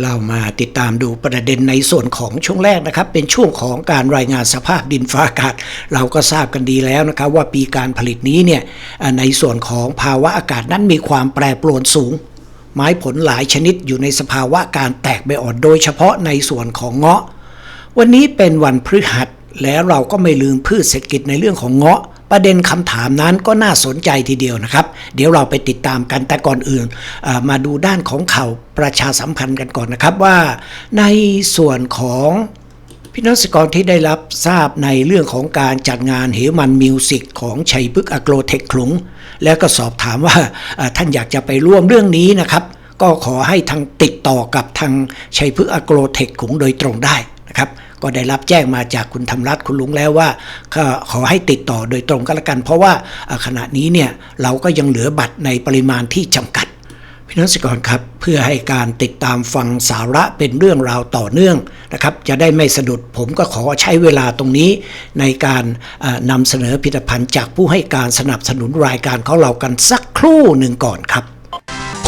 เรามาติดตามดูประเด็นในส่วนของช่วงแรกนะครับ เป็นช่วงของการรายงานสภาพดินฟ้าอากาศ เราก็ทราบกันดีแล้วนะครับ ว่าปีการผลิตนี้เนี่ยในส่วนของภาวะอากาศนั้นมีความแปรปรวนสูง ไม้ผลหลายชนิดอยู่ในสภาวะการแตกใบอ่อนโดยเฉพาะในส่วนของเงาะ วันนี้เป็นวันพฤหัสแล้วเราก็ไม่ลืมพืชเศรษฐกิจในเรื่องของเงาะ ประเด็นคำถามนั้นก็น่าสนใจทีเดียวนะครับ เดี๋ยวเราไปติดตามกันแต่ก่อนอื่น มาดูด้านของข่าวประชาสัมพันธ์กันก่อนนะครับว่า ในส่วนของพี่น้องเกษกรที่ได้รับทราบในเรื่องของการจัดงานเหมันมิวสิกของชัยพฤกษ์อโกรเทคขลุง แล้วก็สอบถามว่าท่านอยากจะไปร่วมเรื่องนี้นะครับ ก็ขอให้ทางติดต่อกับทางชัยพฤกษ์อโกรเทคขลุงโดยตรงได้นะครับ ก็ได้รับแจ้งมาจากคุณธรรมรัตน์คุณลุงแล้วว่าขอให้ติดต่อโดยตรงก็แล้วกัน เพราะว่าขณะนี้เนี่ยเราก็ยังเหลือบัตรในปริมาณที่จำกัดพี่น้องเกษตรกรครับ เพื่อให้การติดตามฟังสาระเป็นเรื่องราวต่อเนื่องนะครับ จะได้ไม่สะดุดผมก็ขอใช้เวลาตรงนี้ ในการนำเสนอผลิตภัณฑ์จากผู้ให้การสนับสนุนรายการของเรากันสักครู่หนึ่งก่อนครับ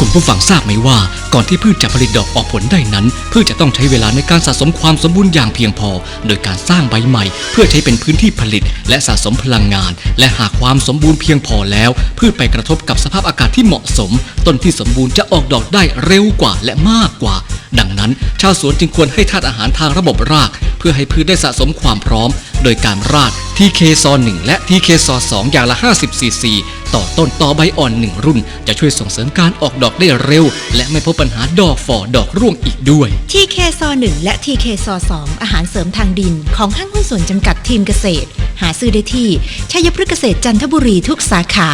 คุณผู้ฟังทราบไหมว่า ก่อนที่พืชจะผลิตดอกออกผลได้นั้น พืชจะต้องใช้เวลาในการสะสมความสมบูรณ์อย่างเพียงพอ โดยการสร้างใบใหม่ เพื่อใช้เป็นพื้นที่ผลิต และสะสมพลังงาน และหากความสมบูรณ์เพียงพอแล้ว พืชไปกระทบกับสภาพอากาศที่เหมาะสม ต้นที่สมบูรณ์จะออกดอกได้เร็วกว่าและมากกว่า ดังนั้น ชาวสวนจึงควรให้ธาตุอาหารทางระบบราก เพื่อให้พืชได้สะสมความพร้อม โดยการราด TK ซอ1และ TK ซอ2อย่างละ 50ซีซีต่อต้นต่อใบอ่อน 1 รุ่น จะช่วยส่งเสริมการออกดอกได้เร็ว และไม่พบปัญหาดอกฝ่อดอกร่วงอีกด้วย TK ซอ1และ TK ซอ2อาหารเสริมทางดิน ของห้างหุ้นส่วนจำกัดทีมเกษตร หาซื้อได้ที่ชัยพฤกษเกษตรจันทบุรีทุกสาขา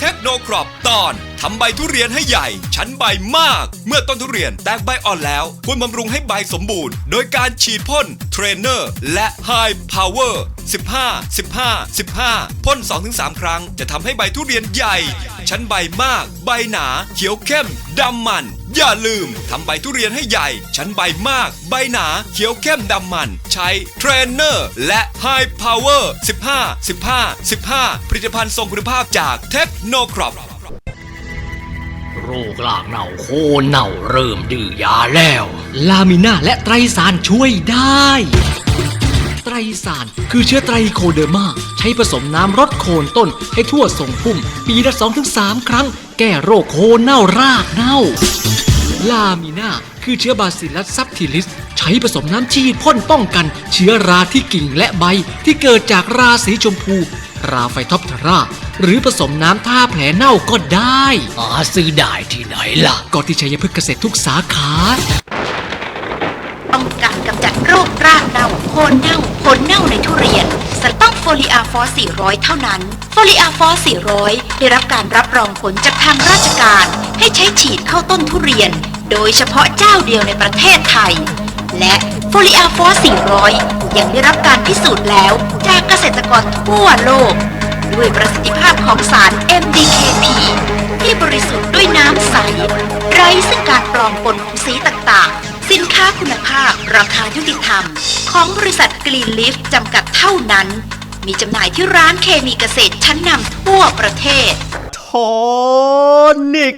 เทคโนครอปตอนทำใบทุเรียนให้ใหญ่ ชั้นใบมาก เมื่อต้นทุเรียนแตกใบอ่อนแล้ว ควรบำรุงให้ใบสมบูรณ์ โดยการฉีดพ่นเทรนเนอร์และไฮพาวเวอร์15 15 15 พ่น 2-3 ครั้งจะทำให้ใบทุเรียนใหญ่ ชั้นใบมาก ใบหนา เขียวเข้มดำมัน อย่าลืมทำใบทุเรียนให้ใหญ่ ชั้นใบมาก ใบหนา เขียวเข้มดำมัน ใช้เทรนเนอร์ และ High Power 15 15 15 ผลิตภัณฑ์ทรงคุณภาพจากเทคโนครอปโรคลากเน่าโคเน่าเริ่มดื้อยาแล้ว ลามิน่าและไตรสารช่วยได้ ไตรสารคือเชื้อไตรโคเดอร์มา ใช้ผสมน้ำรดโคนต้นให้ทั่วทรงพุ่ม ปีละ2-3 ครั้ง แก้โรคโคนเน่ารากเน่า ลามิน่าคือเชื้อบาซิลัสซับทิลิส ใช้ผสมน้ำฉีดพ่นป้องกัน เชื้อราที่กิ่งและใบที่เกิดจากราสีชมพู ราไฟท็อปทาราหรือผสมน้ำท่าแผลเน่าก็ได้หาซื้อได้ที่ไหนล่ะ ก็ที่ชัยพฤกษ์เกษตรทุกสาขาต้องการกำจัดโรครากเน่าโคนเน่า ฟลีอาฟอส400 เท่านั้น โฟลีอาฟอส400 ได้รับการรับรองผลจากทางราชการ ให้ใช้ฉีดเข้าต้นทุเรียน โดยเฉพาะเจ้าเดียวในประเทศไทย และโฟลีอาฟอส400 ยังได้รับการพิสูจน์แล้วจากเกษตรกรทั่วโลก ด้วยประสิทธิภาพของสาร MDKP ที่บริสุทธิ์ด้วยน้ำใส ไร้ซึ่งการปลอมปนของสีต่างๆ สินค้าคุณภาพราคายุติธรรม ของบริษัทกรีนลิฟจำกัดเท่านั้น มีจำหน่ายที่ร้านเคมีเกษตรชั้นนำทั่วประเทศ โทนิก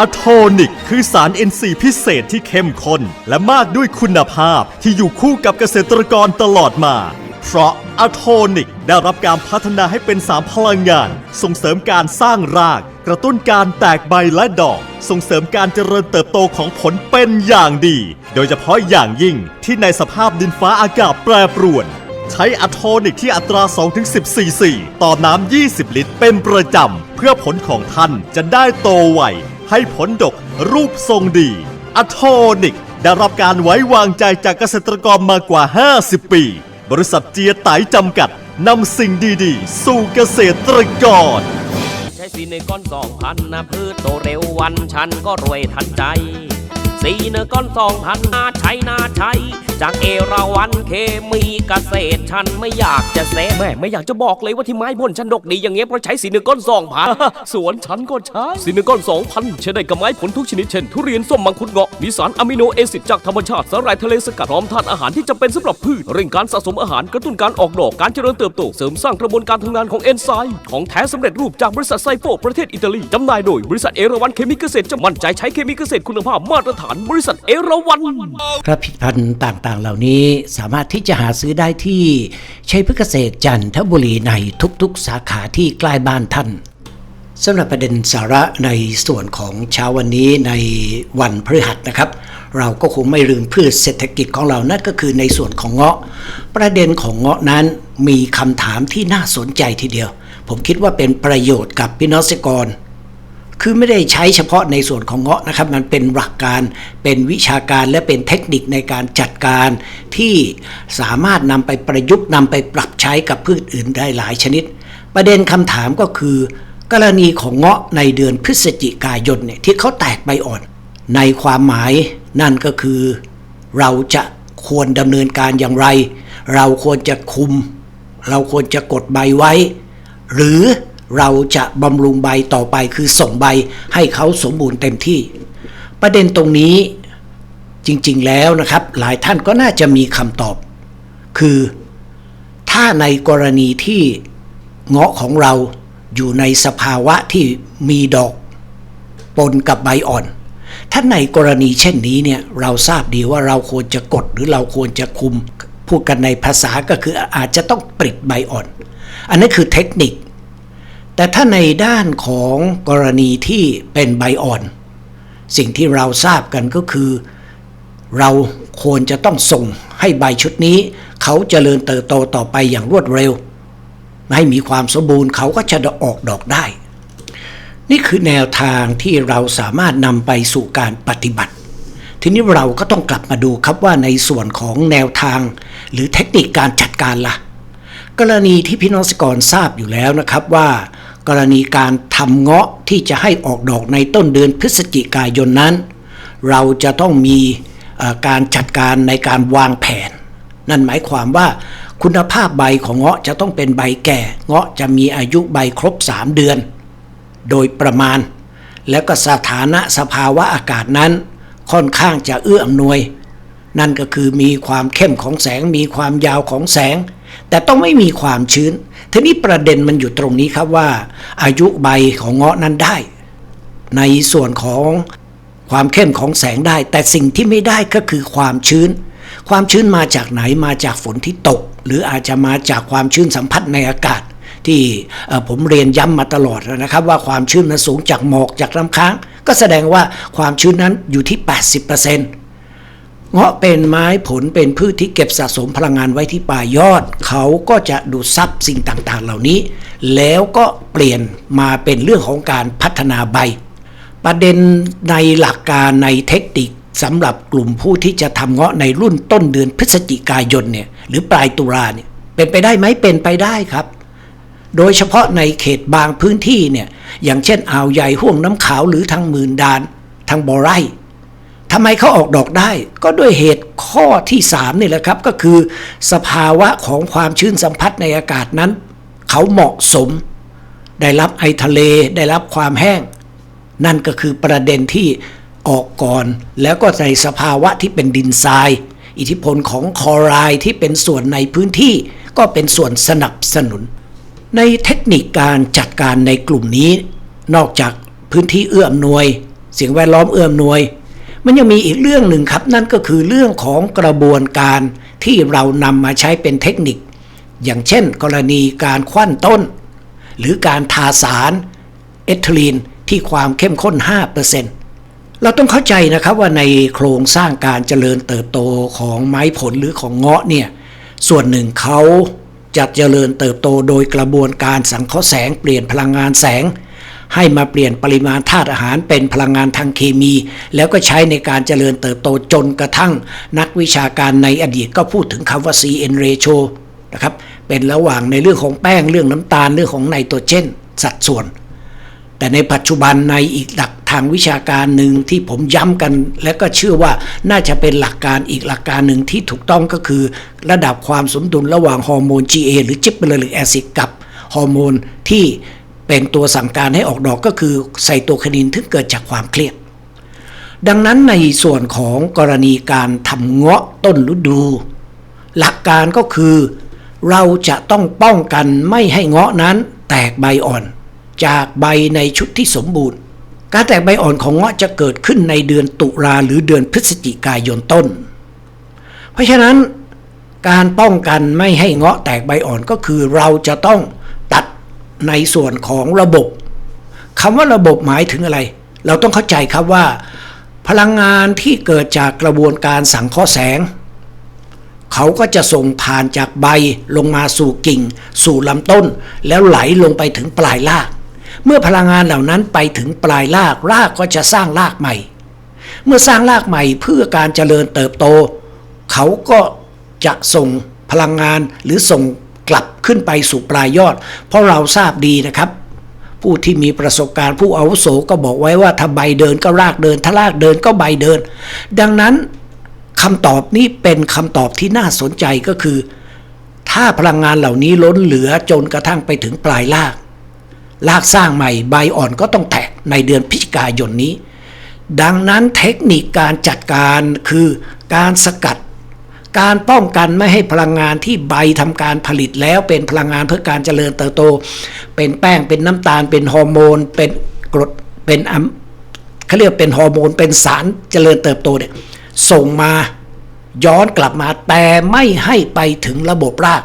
อะโทนิก คือสาร NC พิเศษที่เข้มข้น และมากด้วยคุณภาพที่อยู่คู่กับเกษตรกรตลอดมา เพราะอะโทนิกได้รับการพัฒนาให้เป็นสารพลังงาน ส่งเสริมการสร้างราก กระตุ้นการแตกใบและดอก ส่งเสริมการเจริญเติบโตของผลเป็นอย่างดี โดยเฉพาะอย่างยิ่งที่ในสภาพดินฟ้าอากาศแปรปรวน ใช้อะโทนิกที่อัตรา 2-10ซีซีต่อน้ำ 20 ลิตร เป็นประจำ เพื่อผลของท่านจะได้โตไว ให้ผลดกรูปทรงดีอะโทนิกได้รับการไว้วางใจจากเกษตรกรมากว่า 50 ปี บริษัทเจียไตจำกัดนำสิ่งดีๆ สู่เกษตรกร ใช้สีในก้อนสองพันนะพืชโตเร็ววันฉันก็รวยทันใจ สีเนอก้อนสองพันนาใช้นาใช้ จากเอราวันเคมีเกษตรฉันไม่อยากจะเซแม่ไม่อยากจะบอกเลยว่าที่ไม้พ่นฉันดกดีอย่างเงี้ยเพราะใช้สีเนอก้อนสองพันสวนฉันก็ใช้สีเนอก้อนสองพันใช้ได้กับไม้ผลทุกชนิดเช่นทุเรียนส้มมังคุดเงาะมีสารอะมิโนแอซิดจากธรรมชาติสาหร่ายทะเลสกัดพร้อมธาตุอาหารที่จำเป็นสำหรับพืชเร่งการสะสมอาหารกระตุ้นการออกดอกการเจริญเติบโตเสริมสร้างกระบวนการทำงานของเอนไซม์ของแท้สำเร็จรูปจากบริษัทไซโฟประเทศอิตาลีจำหน่ายโดยบริษัทเอราวันเคมีเกษตรจำมั่นใจใช้เคมีเกษตรคุณภาพมาตรฐานบริษัทเอราวันผลิตภัณฑ์ต่างๆ เหล่านี้สามารถที่จะหาซื้อได้ที่ชัยพฤกษเกษตรจันทบุรีในทุกๆ สาขาที่ใกล้บ้านท่านสำหรับประเด็นสาระในส่วนของเช้าวันนี้ในวันพฤหัสนะครับ เราก็คงไม่ลืมพืชเศรษฐกิจของเรานั่นก็คือในส่วนของเงาะ ประเด็นของเงาะนั้นมีคำถามที่น่าสนใจทีเดียว ผมคิดว่าเป็นประโยชน์กับพี่น้องเกษตรกร คือไม่ได้ใช้เฉพาะในส่วนของเงาะนะครับ มันเป็นหลักการเป็นวิชาการและเป็นเทคนิคในการจัดการ ที่สามารถนำไปประยุกต์นำไปปรับใช้กับพืชอื่นได้หลายชนิด ประเด็นคำถามก็คือ กรณีของเงาะในเดือนพฤศจิกายนเนี่ยที่เขาแตกใบอ่อน ในความหมายนั่นก็คือ เราจะควรดำเนินการอย่างไร เราควรจะคุม เราควรจะกดใบไว้ หรือ เราจะบำรุงใบต่อไปคือส่งใบให้เขาสมบูรณ์เต็มที่ ประเด็นตรงนี้จริงๆแล้วนะครับ หลายท่านก็น่าจะมีคำตอบ คือถ้าในกรณีที่เงาะของเราอยู่ในสภาวะที่มีดอกปนกับใบอ่อน ถ้าในกรณีเช่นนี้เนี่ยเราทราบดีว่าเราควรจะกดหรือเราควรจะคุมพูดกันในภาษาก็คืออาจจะต้องปริดใบอ่อน อันนี้คือเทคนิค แต่ถ้าในด้านของกรณีที่เป็นใบอ่อน สิ่งที่เราทราบกันก็คือ เราควรจะต้องส่งให้ใบชุดนี้ เขาเจริญเติบโตต่อไปอย่างรวดเร็ว ให้มีความสมบูรณ์เขาก็จะออกดอกได้ นี่คือแนวทางที่เราสามารถนำไปสู่การปฏิบัติ ทีนี้เราก็ต้องกลับมาดูครับว่าในส่วนของแนวทาง หรือเทคนิคการจัดการล่ะ กรณีที่พี่น้องเกษตรกรทราบอยู่แล้วนะครับว่า กรณีการทำเงาะที่จะให้ออกดอกในต้นเดือนพฤศจิกายนนั้น เราจะต้องมีการจัดการในการวางแผน นั่นหมายความว่าคุณภาพใบของเงาะจะต้องเป็นใบแก่ เงาะจะมีอายุใบครบ 3 เดือน โดยประมาณ แล้วก็สถานะสภาวะอากาศนั้นค่อนข้างจะเอื้ออำนวย นั่นก็คือมีความเข้มของแสงมีความยาวของแสง แต่ต้องไม่มีความชื้น ทีนี้ประเด็นมันอยู่ตรงนี้ครับว่า อายุใบของเงาะนั้นได้ ในส่วนของความเข้มของแสงได้ แต่สิ่งที่ไม่ได้ก็คือความชื้น ความชื้นมาจากไหนมาจากฝนที่ตก หรืออาจจะมาจากความชื้นสัมผัสในอากาศ ที่ผมเรียนย้ำมาตลอดนะครับ ว่าความชื้นนั้นสูงจากหมอกจากน้ำค้าง ก็แสดงว่าความชื้นนั้นอยู่ที่ 80%เเงาะเป็นไม้ผลเป็นพืชที่เก็บสะสมพลังงานไว้ที่ปลายยอด เขาก็จะดูดซับสิ่งต่างๆ เหล่านี้ แล้วก็เปลี่ยนมาเป็นเรื่องของการพัฒนาใบ ประเด็นในหลักการในเทคนิคสำหรับกลุ่มผู้ที่จะทำเงาะในรุ่นต้นเดือนพฤศจิกายนเนี่ยหรือปลายตุลาเนี่ยเป็นไปได้ไหมเป็นไปได้ครับ โดยเฉพาะในเขตบางพื้นที่เนี่ยอย่างเช่นอ่าวใหญ่ห่วงน้ำขาวหรือทางมื่นดาน ทางบ่อไร่ ทำไมเขาออกดอกได้ ก็ด้วยเหตุข้อที่3นี่แหละครับ ก็คือ สภาวะของความชื้นสัมผัสในอากาศนั้น เขาเหมาะสม ได้รับไอทะเลได้รับความแห้ง นั่นก็คือประเด็นที่ออกก่อน แล้วก็ในสภาวะที่เป็นดินทราย อิทธิพลของคลอไรด์ที่เป็นส่วนในพื้นที่ ก็เป็นส่วนสนับสนุน ในเทคนิคการจัดการในกลุ่มนี้ นอกจากพื้นที่เอื้ออำนวย สิ่งแวดล้อมเอื้ออำนวย มันยังมีอีกเรื่องหนึ่งครับ นั่นก็คือเรื่องของกระบวนการที่เรานำมาใช้เป็นเทคนิค อย่างเช่น กรณีการควันต้น หรือการทาสารเอทิลีนที่ความเข้มข้น 5%เราต้องเข้าใจนะครับว่าในโครงสร้างการเจริญเติบโตของไม้ผลหรือของเงาะเนี่ยส่วนหนึ่งเขาจะเจริญเติบโตโดยกระบวนการสังเคราะห์แสงเปลี่ยนพลังงานแสง ให้มาเปลี่ยนปริมาณธาตุอาหารเป็นพลังงานทางเคมี แล้วก็ใช้ในการเจริญเติบโตจนกระทั่ง นักวิชาการในอดีตก็พูดถึงคำว่า CN ratio นะครับเป็นระหว่างในเรื่องของแป้งเรื่องน้ำตาลเรื่องของไนโตรเจนสัดส่วน แต่ในปัจจุบันในอีกหลักทางวิชาการหนึ่งที่ผมย้ำกัน และก็เชื่อว่าน่าจะเป็นหลักการอีกหลักการหนึ่งที่ถูกต้องก็คือ ระดับความสมดุลระหว่างฮอร์โมน GA หรือจิบเบลลิกแอซิดกับฮอร์โมนที่ เป็นตัวสั่งการให้ออกดอกก็คือไซโตคนินที่เกิดจากความเครียด ดังนั้นในส่วนของกรณีการทำเงาะต้นฤดู หลักการก็คือเราจะต้องป้องกันไม่ให้เงาะนั้นแตกใบอ่อน จากใบในชุดที่สมบูรณ์ การแตกใบอ่อนของเงาะจะเกิดขึ้นในเดือนตุลาหรือเดือนพฤศจิกายนต้น เพราะฉะนั้นการป้องกันไม่ให้เงาะแตกใบอ่อนก็คือเราจะต้อง ในส่วนของระบบคำว่าระบบหมายถึงอะไร เราต้องเข้าใจครับว่า พลังงานที่เกิดจากกระบวนการสังเคราะห์แสง เขาก็จะส่งผ่านจากใบลงมาสู่กิ่ง สู่ลำต้น แล้วไหลลงไปถึงปลายราก เมื่อพลังงานเหล่านั้นไปถึงปลายรากรากก็จะสร้างรากใหม่ เมื่อสร้างรากใหม่เพื่อการเจริญเติบโต เขาก็จะส่งพลังงานหรือส่งกลับ ขึ้นไปสู่ปลายยอด เพราะเราทราบดีนะครับ ผู้ที่มีประสบการณ์ผู้อาวุโสก็บอกไว้ว่าถ้าใบเดินก็รากเดิน ถ้ารากเดินก็ใบเดิน ดังนั้นคำตอบนี้เป็นคำตอบที่น่าสนใจก็คือ ถ้าพลังงานเหล่านี้ล้นเหลือจนกระทั่งไปถึงปลายรากรากสร้างใหม่ใบอ่อนก็ต้องแตกในเดือนพฤศจิกายนนี้ ดังนั้นเทคนิคการจัดการคือการสกัด การป้องกันไม่ให้พลังงานที่ใบทำการผลิตแล้วเป็นพลังงานเพื่อการเจริญเติบโต เป็นแป้งเป็นน้ำตาล เป็นฮอร์โมน เป็นกรดเป็นอัมเขาเรียกเป็นฮอร์โมน เป็นสารเจริญเติบโตเนี่ยส่งมาย้อนกลับมาแต่ไม่ให้ไปถึงระบบราก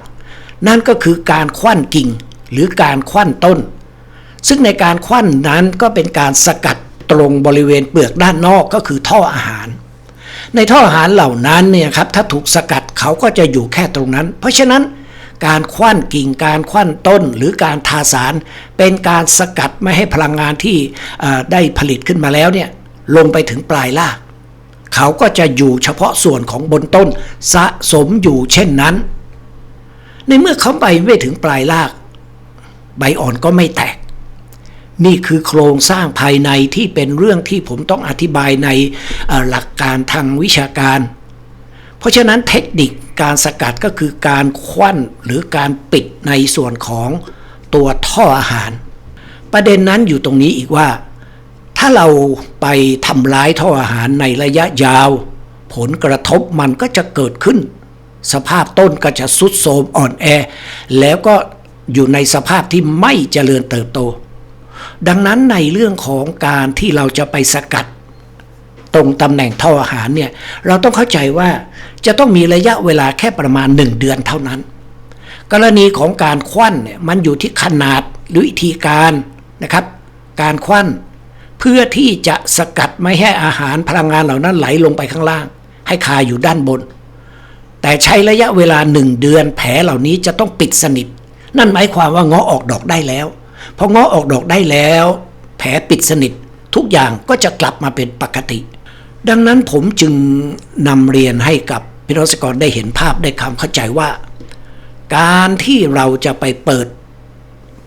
นั่นก็คือการควันกิ่งหรือการควันต้น ซึ่งในการควันนั้นก็เป็นการสกัดตรงบริเวณเปลือกด้านนอกก็คือท่ออาหาร ในท่ออาหารเหล่านั้นเนี่ยครับถ้าถูกสกัดเขาก็จะอยู่แค่ตรงนั้น เพราะฉะนั้นการคว้านกิ่งการคว้านต้นหรือการทาสาร เป็นการสกัดไม่ให้พลังงานที่ได้ผลิตขึ้นมาแล้วเนี่ยลงไปถึงปลายรากเขาก็จะอยู่เฉพาะส่วนของบนต้นสะสมอยู่เช่นนั้น ในเมื่อเขาไปไม่ถึงปลายราก ใบอ่อนก็ไม่แตก นี่คือโครงสร้างภายในที่เป็นเรื่องที่ผมต้องอธิบายในหลักการทางวิชาการ เพราะฉะนั้นเทคนิคการสกัดก็คือการควันหรือการปิดในส่วนของตัวท่ออาหาร ประเด็นนั้นอยู่ตรงนี้อีกว่า ถ้าเราไปทำร้ายท่ออาหารในระยะยาว ผลกระทบมันก็จะเกิดขึ้น สภาพต้นก็จะสุดโทรมอ่อนแอ แล้วก็อยู่ในสภาพที่ไม่เจริญเติบโต ดังนั้นในเรื่องของการที่เราจะไปสกัดตรงตำแหน่งท่ออาหารเนี่ยเราต้องเข้าใจว่าจะต้องมีระยะเวลาแค่ประมาณ 1 เดือนเท่านั้น กรณีของการควันเนี่ยมันอยู่ที่ขนาดหรือวิธีการนะครับ การควันเพื่อที่จะสกัดไม่ให้อาหารพลังงานเหล่านั้นไหลลงไปข้างล่าง ให้คาอยู่ด้านบน แต่ใช้ระยะเวลาหนึ่งเดือนแผลเหล่านี้จะต้องปิดสนิท นั่นหมายความว่าเงาะออกดอกได้แล้ว พอเงาะออกดอกได้แล้ว แผลปิดสนิททุกอย่างก็จะกลับมาเป็นปกติ ดังนั้นผมจึงนำเรียนให้กับพี่น้องเกษตรกรได้เห็นภาพได้คำเข้าใจว่า การที่เราจะไปเปิด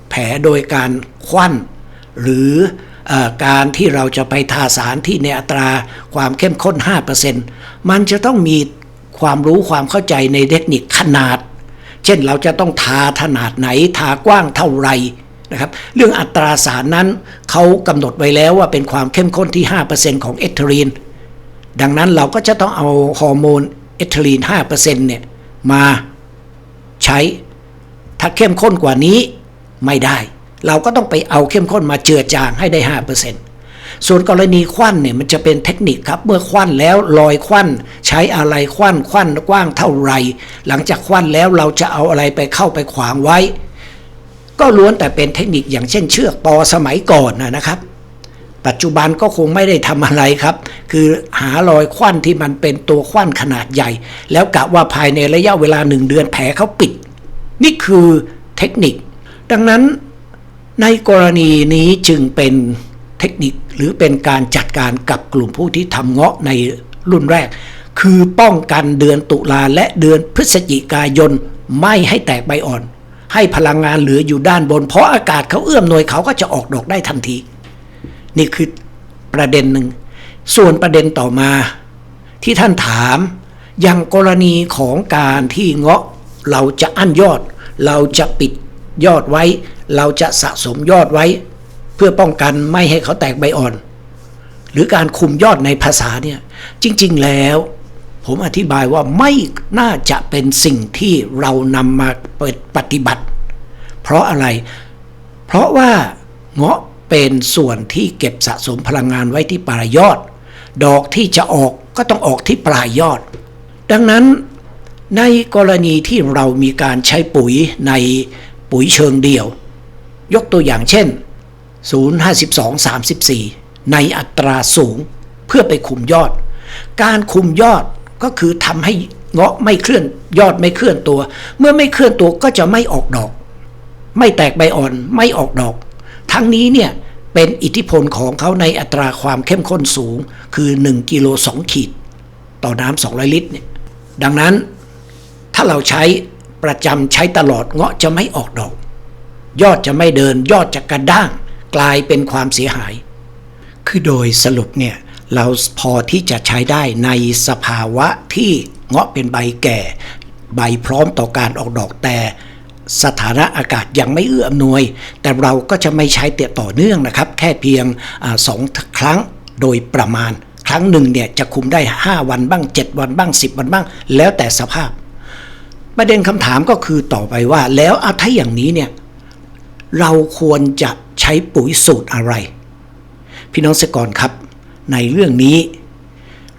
แผลโดยการควันหรือออการที่เราจะไปทาสารที่ในอัตราความเข้มข้น 5%มันจะต้องมีความรู้ความเข้าใจในเทคนิคขนาด เช่นเราจะต้องทาขนาดไหน ทากว้างเท่าไหร่ นะครับเรื่องอัตราสารนั้นเขากำหนดไว้แล้วว่าเป็นความเข้มข้นที่ 5%ของเอทเทอรีนดังนั้นเราก็จะต้องเอาฮอร์โมนเอทเทอรีน5%เนี่ยมาใช้ ถ้าเข้มข้นกว่านี้ไม่ได้ เราก็ต้องไปเอาเข้มข้นมาเจือจางให้ได้ 5%ส่วนกรณีควันเนี่ยมันจะเป็นเทคนิคครับ เมื่อควันแล้วลอยควันใช้อะไรควันควันกว้างเท่าไหรหลังจากควันแล้วเราจะเอาอะไรไปเข้าไปขวางไว้ ก็ล้วนแต่เป็นเทคนิคอย่างเช่นเชือกปอสมัยก่อนนะครับ ปัจจุบันก็คงไม่ได้ทำอะไรครับ คือหารอยควันที่มันเป็นตัวควันขนาดใหญ่ แล้วกะว่าภายในระยะเวลาหนึ่งเดือนแผลเขาปิด นี่คือเทคนิค ดังนั้นในกรณีนี้จึงเป็นเทคนิคหรือเป็นการจัดการกับกลุ่มผู้ที่ทำเงาะในรุ่นแรก คือป้องกันเดือนตุลาและเดือนพฤศจิกายนไม่ให้แตกใบอ่อน ให้พลังงานเหลืออยู่ด้านบน เพราะอากาศเขาเอื้อมหน่วยเขาก็จะออกดอกได้ทันที นี่คือประเด็นหนึ่ง ส่วนประเด็นต่อมาที่ท่านถามอย่างกรณีของการที่เงาะเราจะอั้นยอด เราจะปิดยอดไว้ เราจะสะสมยอดไว้ เพื่อป้องกันไม่ให้เขาแตกใบอ่อน หรือการคุมยอดในภาษาเนี่ยจริง ๆ แล้ว ผมอธิบายว่าไม่น่าจะเป็นสิ่งที่เรานำมาเปิดปฏิบัติ เพราะอะไร เพราะว่าเงาะเป็นส่วนที่เก็บสะสมพลังงานไว้ที่ปลายยอด ดอกที่จะออกก็ต้องออกที่ปลายยอด ดังนั้นในกรณีที่เรามีการใช้ปุ๋ยในปุ๋ยเชิงเดี่ยว ยกตัวอย่างเช่น 052 34 ในอัตราสูงเพื่อไปคุมยอด การคุมยอด ก็คือทำให้เงาะไม่เคลื่อนยอดไม่เคลื่อนตัว เมื่อไม่เคลื่อนตัวก็จะไม่ออกดอก ไม่แตกใบอ่อนไม่ออกดอก ทั้งนี้เนี่ยเป็นอิทธิพลของเขาในอัตราความเข้มข้นสูง คือ 1 กิโล 2 ขีด ต่อน้ำ200 ลิตรเนี่ยดังนั้นถ้าเราใช้ประจำใช้ตลอดเงาะจะไม่ออกดอก ยอดจะไม่เดินยอดจะกระด้าง กลายเป็นความเสียหาย คือโดยสรุปเนี่ย เราพอที่จะใช้ได้ในสภาวะที่เงาะเป็นใบแก่ ใบพร้อมต่อการออกดอกแต่สถานะอากาศยังไม่เอื้ออำนวย แต่เราก็จะไม่ใช้เตะต่อเนื่องนะครับ แค่เพียงอสองครั้งโดยประมาณ ครั้งหนึ่งเนี่ยจะคุมได้ 5 วันบ้าง 7 วันบ้าง 10 วันบ้าง แล้วแต่สภาพ ประเด็นคำถามก็คือต่อไปว่า แล้วอาถ้าอย่างนี้เนี่ยเราควรจะใช้ปุ๋ยสูตรอะไร พี่น้องเกษตรกรครับ ในเรื่องนี้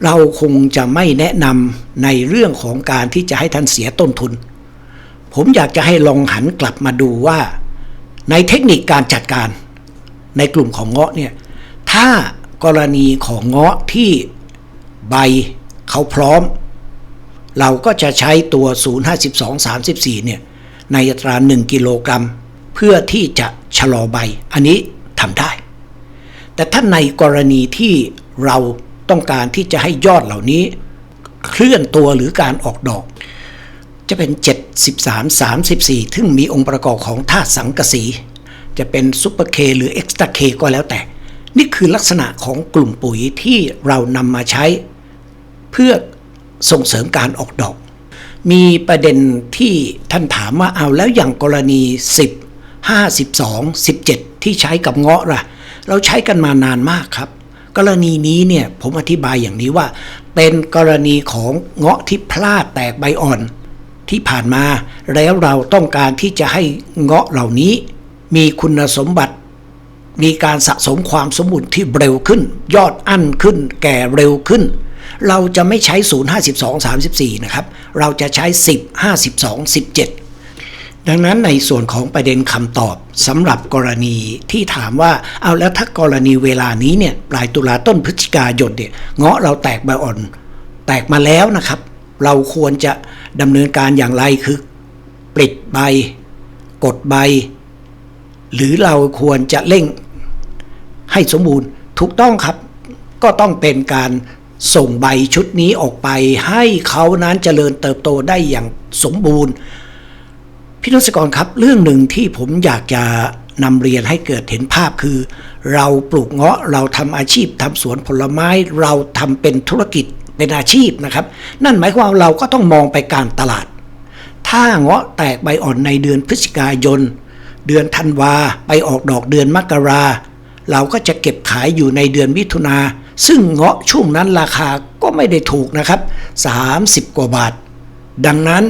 เราคงจะไม่แนะนำในเรื่องของการที่จะให้ท่านเสียต้นทุน ผมอยากจะให้ลองหันกลับมาดูว่า ในเทคนิคการจัดการ ในกลุ่มของเงาะเนี่ยถ้ากรณีของเงาะที่ใบเขาพร้อม เราก็จะใช้ตัว 052 34 เนี่ยในอัตรา 1 กิโลกรัม เพื่อที่จะชะลอใบ อันนี้ทำได้ แต่ถ้าในกรณีที่ เราต้องการที่จะให้ยอดเหล่านี้ เคลื่อนตัวหรือการออกดอก จะเป็น 73 34ซึ่งมีองค์ประกอบของธาตุสังกะสี จะเป็นซุปเปอร์เคหรือเอ็กซ์ตร้าเคก็แล้วแต่ นี่คือลักษณะของกลุ่มปุ๋ยที่เรานำมาใช้ เพื่อส่งเสริมการออกดอก มีประเด็นที่ท่านถามว่าเอาแล้วอย่างกรณี 10 52 17 ที่ใช้กับเงาะล่ะ เราใช้กันมานานมากครับ กรณีนี้เนี่ยผมอธิบายอย่างนี้ว่า เป็นกรณีของเงาะที่พลาดแตกใบอ่อน ที่ผ่านมาแล้วเราต้องการที่จะให้เงาะเหล่านี้ มีคุณสมบัติ มีการสะสมความสมบูรณ์ที่เร็วขึ้น ยอดอั้นขึ้น แก่เร็วขึ้น เราจะไม่ใช้ 0 52 34 นะครับ เราจะใช้ 10 52 17 ดังนั้นในส่วนของประเด็นคำตอบสำหรับกรณีที่ถามว่าเอาแล้วถ้ากรณีเวลานี้เนี่ยปลายตุลาต้นพฤศจิกายนเนี่ยเงาะเราแตกใบอ่อน แตกมาแล้วนะครับ เราควรจะดำเนินการอย่างไรคือปลิดใบ กดใบ หรือเราควรจะเร่งให้สมบูรณ์ถูกต้องครับ ก็ต้องเป็นการส่งใบชุดนี้ออกไปให้เขานั้นเจริญเติบโตได้อย่างสมบูรณ์ พี่นศกรครับ เรื่องหนึ่งที่ผมอยากจะนำเรียนให้เกิดเห็นภาพคือ เราปลูกเงาะเราทำอาชีพทำสวนผลไม้เราทำเป็นธุรกิจเป็นอาชีพนะครับ นั่นหมายความเราก็ต้องมองไปการตลาด ถ้าเงาะแตกใบอ่อนในเดือนพฤศจิกายน เดือนธันวาไปออกดอกเดือนมกราเราก็จะเก็บขายอยู่ในเดือนมิถุนา ซึ่งเงาะช่วงนั้นราคาก็ไม่ได้ถูกนะครับ 30 กว่าบาท ดังนั้น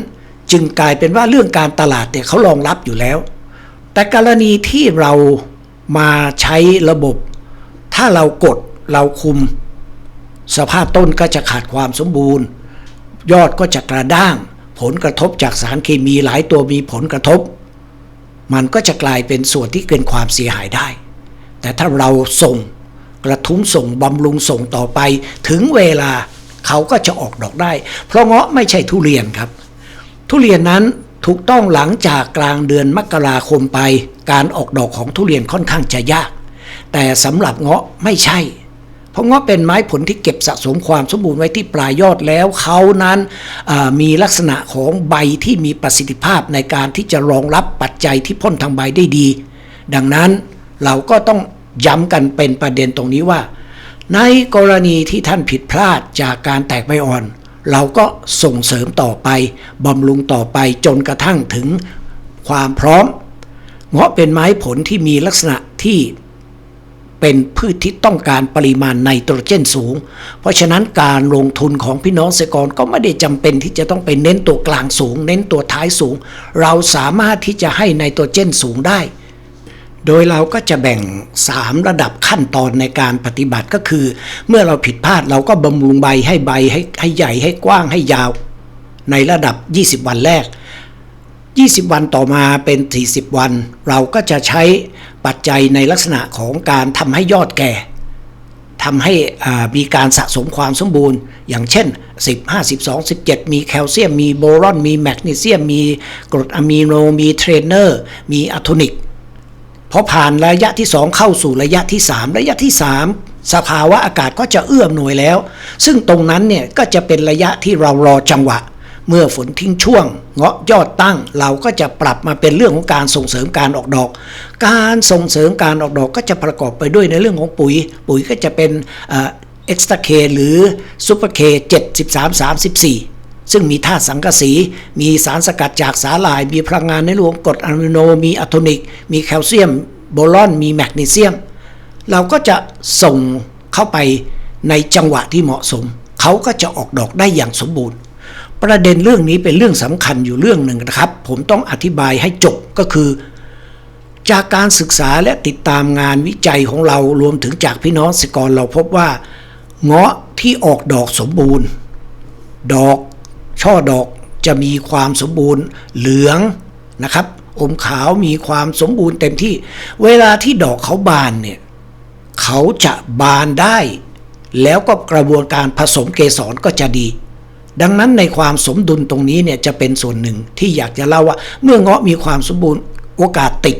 จึงกลายเป็นว่าเรื่องการตลาดเนี่ยเขารองรับอยู่แล้ว แต่กรณีที่เรามาใช้ระบบ ถ้าเรากดเราคุม สภาพต้นก็จะขาดความสมบูรณ์ ยอดก็จะกระด้าง ผลกระทบจากสารเคมีหลายตัวมีผลกระทบ มันก็จะกลายเป็นส่วนที่เกินความเสียหายได้ แต่ถ้าเราส่งกระทุ้งส่งบำรุงส่งต่อไป ถึงเวลาเขาก็จะออกดอกได้ เพราะเงาะไม่ใช่ทุเรียนครับ ทุเรียนนั้นถูกต้องหลังจากกลางเดือนมกราคมไป การออกดอกของทุเรียนค่อนข้างจะยาก แต่สำหรับเงาะไม่ใช่ เพราะเงาะเป็นไม้ผลที่เก็บสะสมความสมบูรณ์ไว้ที่ปลายยอดแล้วเขานั้นมีลักษณะของใบที่มีประสิทธิภาพในการที่จะรองรับปัจจัยที่พ่นทางใบได้ดี ดังนั้นเราก็ต้องย้ำกันเป็นประเด็นตรงนี้ว่า ในกรณีที่ท่านผิดพลาดจากการแตกใบอ่อน เราก็ส่งเสริมต่อไปบำรุงต่อไปจนกระทั่งถึงความพร้อม เงาะเป็นไม้ผลที่มีลักษณะที่เป็นพืชที่ต้องการปริมาณไนโตรเจนสูง เพราะฉะนั้นการลงทุนของพี่น้องเกษตรกรก็ไม่ได้จำเป็นที่จะต้องไปเน้นตัวกลางสูง เน้นตัวท้ายสูง เราสามารถที่จะให้ไนโตรเจนสูงได้ โดยเราก็จะแบ่ง 3 ระดับขั้นตอนในการปฏิบัติก็คือ เมื่อเราผิดพลาดเราก็บำรุงใบให้ใบให้ให้ใหญ่ให้กว้างให้ยาว ในระดับ 20 วันแรก 20 วันต่อมาเป็น 40 วัน เราก็จะใช้ปัจจัยในลักษณะของการทำให้ยอดแก่ทำให้มีการสะสมความสมบูรณ์ อย่างเช่น 10 52 17 มีแคลเซียม มีโบรอน มีแมกนีเซียม มีกรดอะมิโน มีเทรนเนอร์ มีอะโทนิก พอผ่านระยะที่ 2 เข้าสู่ระยะที่ 3 ระยะที่ 3 สภาวะอากาศก็จะเอื้อมหน่วยแล้ว ซึ่งตรงนั้นเนี่ยก็จะเป็นระยะที่เรารอจังหวะ เมื่อฝนทิ้งช่วง เงาะยอดตั้ง เราก็จะปรับมาเป็นเรื่องของการส่งเสริมการออกดอก การส่งเสริมการออกดอกก็จะประกอบไปด้วยในเรื่องของปุ๋ย ปุ๋ยก็จะเป็นเอ็กซ์ต a เคหรือซูเปอร์เค73 34 ซึ่งมีธาตุสังกะสี มีสารสกัดจากสาหร่าย มีพลังงานในรวมกรดอะมิโน มีอะโทนิก มีแคลเซียม โบรอน มีแมกนีเซียม เราก็จะส่งเข้าไปในจังหวะที่เหมาะสม เขาก็จะออกดอกได้อย่างสมบูรณ์ ประเด็นเรื่องนี้เป็นเรื่องสำคัญอยู่เรื่องหนึ่งนะครับ ผมต้องอธิบายให้จบก็คือ จากการศึกษาและติดตามงานวิจัยของเรารวมถึงจากพี่น้องเกษตรกรเราพบว่า เงาะที่ออกดอกสมบูรณ์ ดอก ช่อดอกจะมีความสมบูรณ์เหลืองนะครับ อมขาวมีความสมบูรณ์เต็มที่ เวลาที่ดอกเขาบานเนี่ยเขาจะบานได้ แล้วก็กระบวนการผสมเกสรก็จะดี ดังนั้นในความสมดุลตรงนี้เนี่ยจะเป็นส่วนหนึ่งที่อยากจะเล่าว่า เมื่อเงาะมีความสมบูรณ์โอกาสติด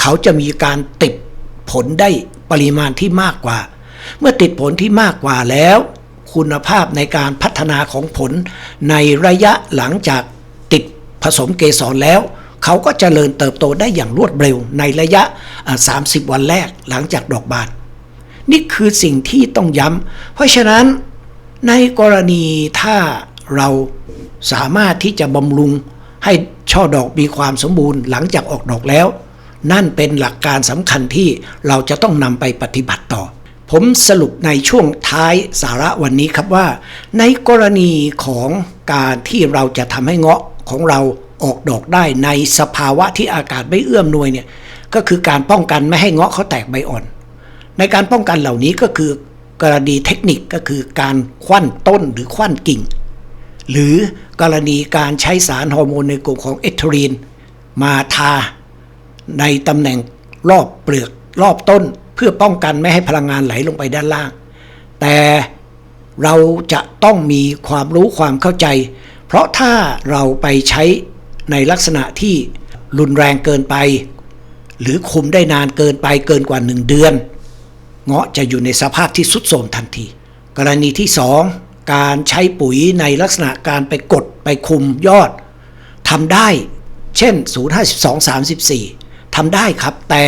เขาจะมีการติดผลได้ปริมาณที่มากกว่า เมื่อติดผลที่มากกว่าแล้ว คุณภาพในการพัฒนาของผล ในระยะหลังจากติดผสมเกสรแล้ว เขาก็จเจริญเติบโตได้อย่างรวดเร็วในระยะ 30 วันแรกหลังจากดอกบานนี่คือสิ่งที่ต้องย้ำเพราะฉะนั้นในกรณีถ้าเราสามารถที่จะบำรุงให้ช่อดอกมีความสมบูรณ์หลังจากออกดอกแล้ว นั่นเป็นหลักการสำคัญที่เราจะต้องนำไปปฏิบัติต่อ ผมสรุปในช่วงท้ายสาระวันนี้ครับว่า ในกรณีของการที่เราจะทำให้เงาะของเราออกดอกได้ในสภาวะที่อากาศไม่เอื้อมหน่วยเนี่ยก็คือการป้องกันไม่ให้เงาะเขาแตกใบอ่อน ในการป้องกันเหล่านี้ก็คือกรณีเทคนิคก็คือการควันต้นหรือควันกิ่ง หรือกรณีการใช้สารฮอร์โมนในกลุ่มของเอทรีน มาทาในตำแหน่งรอบเปลือกรอบต้น เพื่อป้องกันไม่ให้พลังงานไหลลงไปด้านล่าง แต่เราจะต้องมีความรู้ความเข้าใจ เพราะถ้าเราไปใช้ในลักษณะที่รุนแรงเกินไป หรือคุมได้นานเกินไปเกินกว่า1เดือน เงาะจะอยู่ในสภาพที่สุดโทรมทันที กรณีที่ 2 การใช้ปุ๋ยในลักษณะการไปกดไปคุมยอดทำได้ เช่น 052 34ทำได้ครับ แต่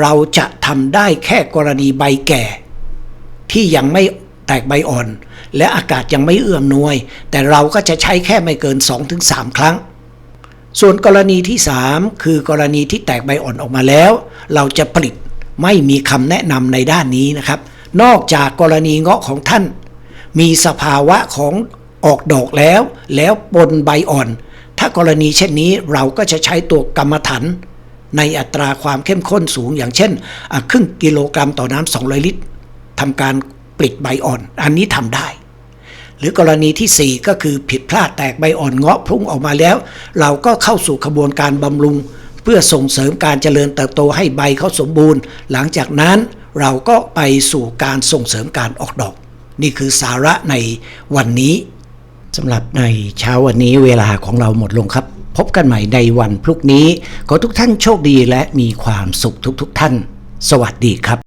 เราจะทำได้แค่กรณีใบแก่ ที่ยังไม่แตกใบอ่อน และอากาศยังไม่เอื้อมนวย แต่เราก็จะใช้แค่ไม่เกิน 2-3 ครั้ง ส่วนกรณีที่ 3 คือกรณีที่แตกใบอ่อนออกมาแล้ว เราจะผลิตไม่มีคำแนะนำในด้านนี้นะครับ นอกจากกรณีเงาะของท่าน มีสภาวะของออกดอกแล้ว แล้วปนใบอ่อน ถ้ากรณีเช่นนี้เราก็จะใช้ตัวกรรมฐาน ในอัตราความเข้มข้นสูง อย่างเช่น ครึ่งกิโลกรัมต่อน้ำ200 ลิตรทำการปลิดใบอ่อน อันนี้ทำได้ หรือกรณีทีสี่ 4 ก็คือผิดพลาดแตกใบอ่อนเงาะพุ่งออกมาแล้ว เราก็เข้าสู่ขบวนการบำรุง เพื่อส่งเสริมการเจริญเติบโตให้ใบเขาสมบูรณ์ หลังจากนั้นเราก็ไปสู่การส่งเสริมการออกดอก นี่คือสาระในวันนี้สำหรับในเช้าวันนี้เวลาของเราหมดลงครับ พบกันใหม่ในวันพรุ่งนี้ ขอทุกท่านโชคดีและมีความสุขทุกๆทท่าน สวัสดีครับ